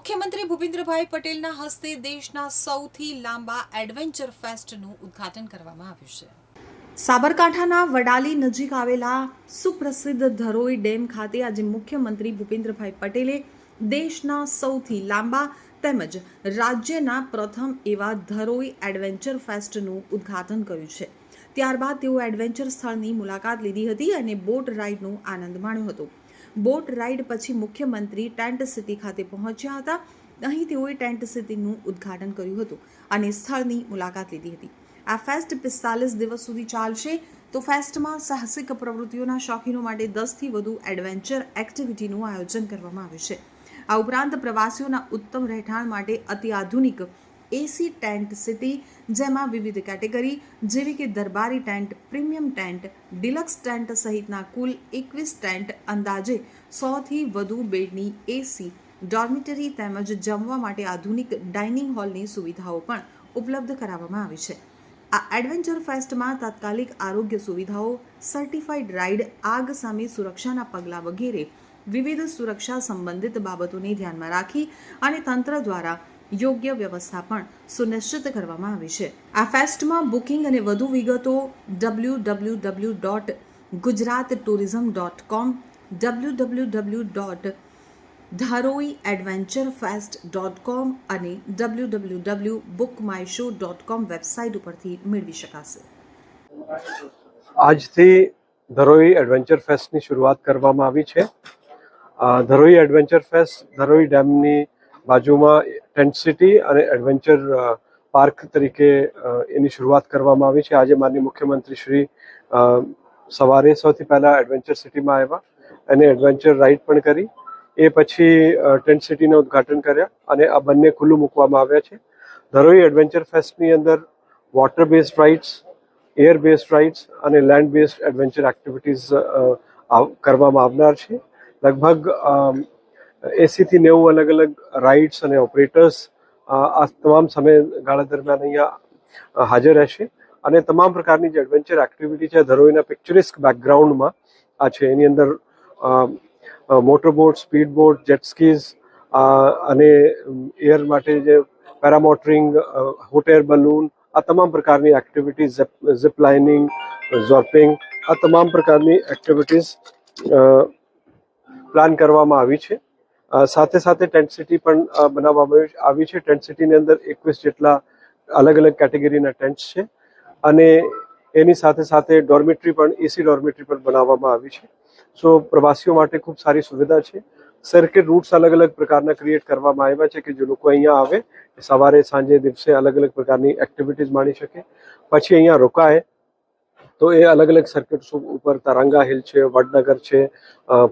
મુખ્યમંત્રી ભૂપેન્દ્રભાઈ પટેલના હસ્તે દેશના સૌથી લાંબા એડવેન્ચર ફેસ્ટનું ઉદ્ઘાટન કરવામાં આવ્યું છે. સાબરકાંઠાના વડાલી નજીક આવેલા સુપ્રસિદ્ધ ધરોઈ ડેમ ખાતે આજે મુખ્યમંત્રી ભૂપેન્દ્રભાઈ પટેલે દેશના સૌથી લાંબા તેમજ રાજ્યના પ્રથમ એવા ધરોઈ એડવેન્ચર ફેસ્ટનું ઉદ્ઘાટન કર્યું છે. ત્યારબાદ તેઓ એડવેન્ચર સ્થળની મુલાકાત લીધી હતી અને બોટ રાઇડનો આનંદ માણ્યો હતો. બોટ રાઇડ પછી મુખ્યમંત્રી ટેન્ટ સિટી ખાતે પહોંચ્યા હતા. અહીં તેઓએ ટેન્ટ સિટીનું ઉદ્ઘાટન કર્યું હતું અને સ્થળની મુલાકાત લીધી હતી. આ ફેસ્ટ પિસ્તાલીસ દિવસ સુધી ચાલશે. તો ફેસ્ટમાં સાહસિક પ્રવૃત્તિઓના શોખીનો માટે દસથી વધુ એડવેન્ચર એક્ટિવિટીનું આયોજન કરવામાં આવ્યું છે. આ ઉપરાંત પ્રવાસીઓના ઉત્તમ રહેઠાણ માટે અતિ આધુનિક એસી ટેન્ટ સિટી જેમાં વિવિધ કેટેગરી, જેવી કે દરબારી tent, premium tent, deluxe tent સહિતના કુલ એકવીસ ટેન્ટ અંદાજે સોથી વધુ બેડની એસી ડોર્મિટરી તેમજ જમવા માટે આધુનિક ડાઇનિંગ હોલની સુવિધાઓ પણ ઉપલબ્ધ કરાવવામાં આવી છે. આ એડવેન્ચર ફેસ્ટમાં તાત્કાલિક આરોગ્ય સુવિધાઓ સર્ટિફાઈડ રાઇડ આગ સામે સુરક્ષાના પગલાં વગેરે વિવિધ સુરક્ષા સંબંધિત બાબતોને ધ્યાનમાં રાખી અને તંત્ર દ્વારા યોગ્ય વ્યવસ્થા પણ સુનિશ્ચિત કરવામાં આવી છે. આ ફેસ્ટમાં બુકિંગ અને વધુ વિગતો W W W dot Gujarat tourism dot com W W W dot Dharoi adventure fest dot com અને W W W book my show dot com website ઉપરથી મેળવી શકાશે. આજથી ધરોઈ એડવેન્ચર ફેસ્ટની શરૂઆત કરવામાં આવી છે. ધરોઈ એડવેન્ચર ફેસ્ટ ધરોઈ ડેમની બાજુમાં ટેન્ટ સિટી અને એડવેન્ચર પાર્ક તરીકે એની શરૂઆત કરવામાં આવી છે. આજે માનનીય મુખ્યમંત્રી શ્રી સવારે સૌથી પહેલા એડવેન્ચર સિટીમાં આવ્યા અને એડવેન્ચર રાઇડ પણ કરી. એ પછી ટેન્ટ સિટીના ઉદ્ઘાટન કર્યા અને આ બંને ખુલ્લું મૂકવામાં આવ્યા છે. ધરોઈ એડવેન્ચર ફેસ્ટની અંદર water based rides air based rides અને લેન્ડ બેઝડ એડવેન્ચર એક્ટિવિટીઝ કરવામાં આવનાર છે. લગભગ એંસીથી નેવું અલગ અલગ રાઇડ્સ અને ઓપરેટર્સ આ તમામ સમયગાળા દરમિયાન અહીંયા હાજર રહેશે. અને તમામ પ્રકારની જે એડવેન્ચર એક્ટિવિટી છે, ધરોઈના પિક્ચરિસ્ક બેકગ્રાઉન્ડમાં આ છે. એની અંદર motorboat speedboat speed boat jet અને એર માટે જે પેરામોટરિંગ હોટ એર બલૂન આ તમામ પ્રકારની એક્ટિવિટીઝ ઝિપ લાઇનિંગ ઝોર્પિંગ, આ તમામ પ્રકારની એક્ટિવિટીઝ પ્લાન કરવામાં આવી છે. સાથે સાથે ટેન્ટ સિટી પણ બનાવવામાં આવી- છે. ટેન્ટ સિટીની અંદર એકવીસ જેટલા અલગ અલગ કેટેગરીના ટેન્ટ્સ છે અને એની સાથે સાથે ડોર્મેટરી પણ એસી ડોર્મેટરી પણ બનાવવામાં આવી છે. સો પ્રવાસીઓ માટે ખૂબ સારી સુવિધા છે. સર્કિટ રૂટ્સ અલગ અલગ પ્રકારના ક્રિએટ કરવામાં આવ્યા છે કે જે લોકો અહીંયા આવે સવારે, સાંજે, દિવસે અલગ અલગ પ્રકારની એક્ટિવિટીઝ માણી શકે. પછી અહીંયા રોકાય, તો એ અલગ અલગ સર્કિટ્સ ઉપર તરંગા હિલ છે, વડનગર છે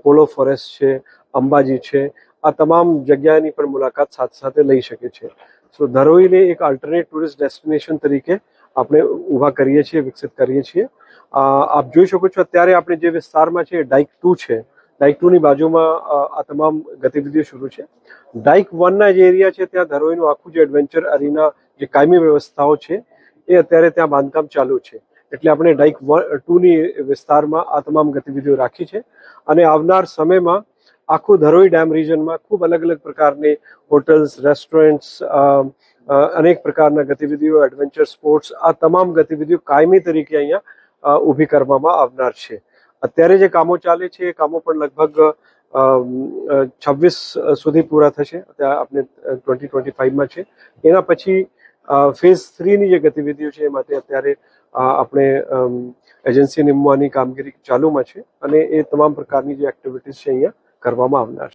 પોલો ફોરેસ્ટ છે, અંબાજી છે આ તમામ જગ્યાની પણ મુલાકાત સાથે સાથે લઈ શકે છે. સો ધરોઈને એક આલ્ટરનેટ ટુરિસ્ટ ડેસ્ટિનેશન તરીકે આપણે ઊભા કરીએ છીએ, વિકસિત કરીએ છીએ. આપ જોઈ શકો છો અત્યારે આપણે જે વિસ્તારમાં છે ડાઇક ટુ છે. ડાઇક ટુની બાજુમાં આ તમામ ગતિવિધિઓ શરૂ છે. ડાઇક વનના જે એરિયા છે, ત્યાં ધરોઈનું આખું જે એડવેન્ચર અરીના જે કાયમી વ્યવસ્થાઓ છે, એ અત્યારે ત્યાં બાંધકામ ચાલુ છે. એટલે આપણે ડાઇક વન ટુની વિસ્તારમાં આ તમામ ગતિવિધિઓ રાખી છે. અને આવનાર સમયમાં આખું ધરોઈ ડેમ રિજનમાં ખૂબ અલગ અલગ પ્રકારની હોટલ્સ, રેસ્ટોરન્ટ્સ અનેક પ્રકારના ગતિવિધિઓ, એડવેન્ચર સ્પોર્ટ્સ, આ તમામ ગતિવિધિઓ કાયમી તરીકે અહીંયા ઊભી કરવામાં આવનાર છે. અત્યારે જે કામો ચાલે છે, એ કામો પણ લગભગ છવ્વીસ સુધી પૂરા થશે. ત્યાં આપણે ટ્વેન્ટી ટ્વેન્ટી ફાઇવમાં છે. એના પછી ફેઝ થ્રીની જે ગતિવિધિઓ છે, એ માટે અત્યારે આપણે એજન્સી નિમવાની કામગીરી ચાલુમાં છે. અને એ તમામ પ્રકારની જે એક્ટિવિટીઝ છે અહીંયા કરવામાં આવનાર